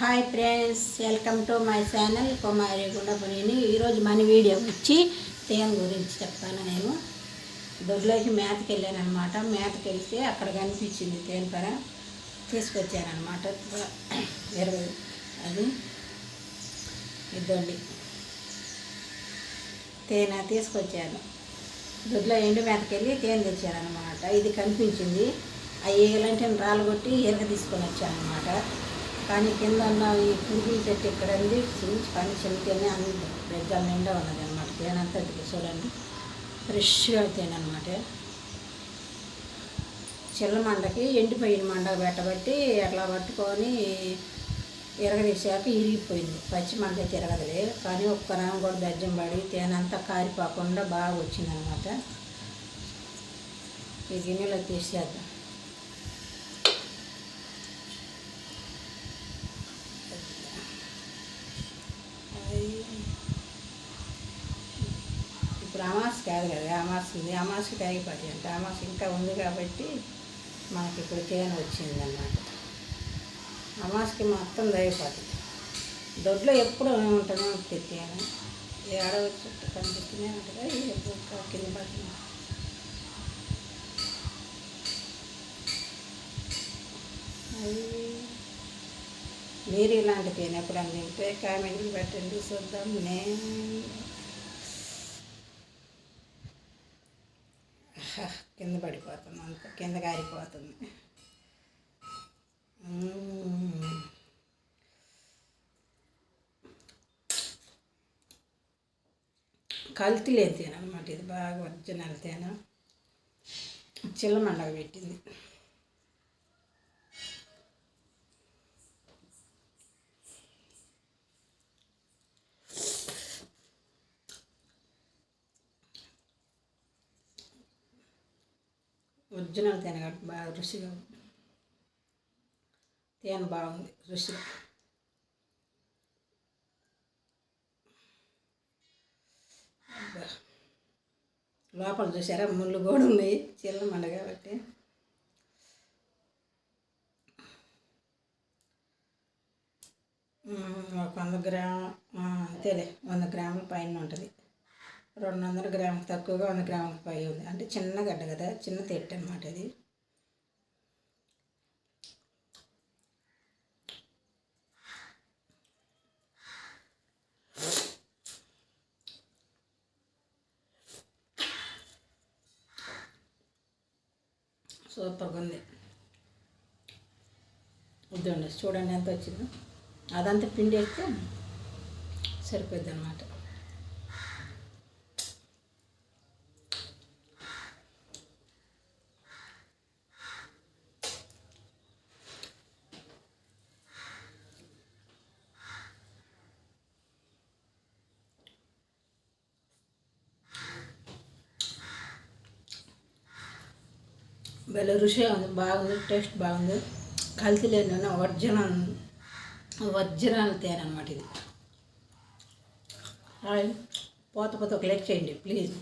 Hi friends welcome to my channel Kumari Gundapuneni ఈరోజు మన video వచ్చి తేనె గురించి చెప్తాను నేను. దొడ్లోకి మేతకి వెళ్ళానమాట అనమాట మేతకి వెళ్తే అక్కడ కనిపించింది తేనె పర. తీసుకొచ్చానమాట ఇరవై అది ఇద్దండి తేనె తీసుకొచ్చాను. దొడ్లో ఎండు మేతకి వెళ్ళి తేనె తెచ్చానమాట ఇది కనిపించింది. ఆ ఈగలంటే రాళ్ళు కొట్టి ఎరగ తీసుకొని వచ్చానమాట కానీ కింద ఉన్న ఈ పురుగుల చెట్టు ఇక్కడ ఉంది చిన్న కానీ చిన్నతేనే అన్ని పెద్ద నిండా ఉన్నది అనమాట తేనంతా చూడండి. ఫ్రెష్గా తేనె అనమాట చిల్ల మండకి ఎండిపోయిన మండ పెట్టబట్టి అట్లా పట్టుకొని ఎరగదీసాక ఇరిగిపోయింది. పచ్చి మంట తిరగదులే కానీ ఒక్క రామ కూడా దర్జం పడి తేనె అంతా కారిపోకుండా బాగా వచ్చిందనమాట ఈ గిన్నెలో తీసేద్దాం ఇప్పుడు అమాస్ కాదు కదా అమాస్ ఉంది అమాస్కి అయిపోతాయి అంటే అమాస్ ఇంకా ఉంది కాబట్టి మనకి ఇప్పుడు తేనె వచ్చింది అన్నమాట మొత్తం దయపోతుంది దొడ్లో ఎప్పుడు ఉంటూనే ఉంటుంది తేనె ఏడ కనిపిస్తూనే ఉంటుందా ఎప్పుడు కింద పడుతుంది. అది మీరు ఇలాంటి తేనె ఎప్పుడన్నా తింటే కామెంట్లు పెట్టండి. చూద్దాం. నేను కింద పడిపోతుంది అంత. కింద కారిపోతుంది. కల్తీ లేని తేనె అనమాట ఇది బాగా ఒరిజినల్ తేనె. చిల్లమండగా పెట్టింది. ఒరిజినల్ తేనె కాబట్టి బాగా రుచిగా ఉంది తేనె బాగుంది రుచిగా లోపల చూసారా ముళ్ళు కూడా ఉన్నాయి చిల్లమండ కాబట్టి. ఒక వంద గ్రామ్ అంతేలే వంద గ్రాముల పైన ఉంటుంది. రెండు వందల గ్రాములు తక్కువగా వంద గ్రాముల పై ఉంది. అంటే చిన్న గడ్డ కదా చిన్న తెట్టు అనమాట ఇది సూపర్గా ఉంది. ఇదండి చూడండి ఎంత వచ్చిందో. అదంతా పిండి వేస్తే సరిపోద్ది అనమాట భలే రుచిగా ఉంది బాగుంది టేస్ట్ బాగుంది. కల్తీ లేని ఒరిజినల్ ఒరిజినల్ తేనె అనమాట ఇది. పోత పోత ఒక లైక్ చేయండి ప్లీజ్.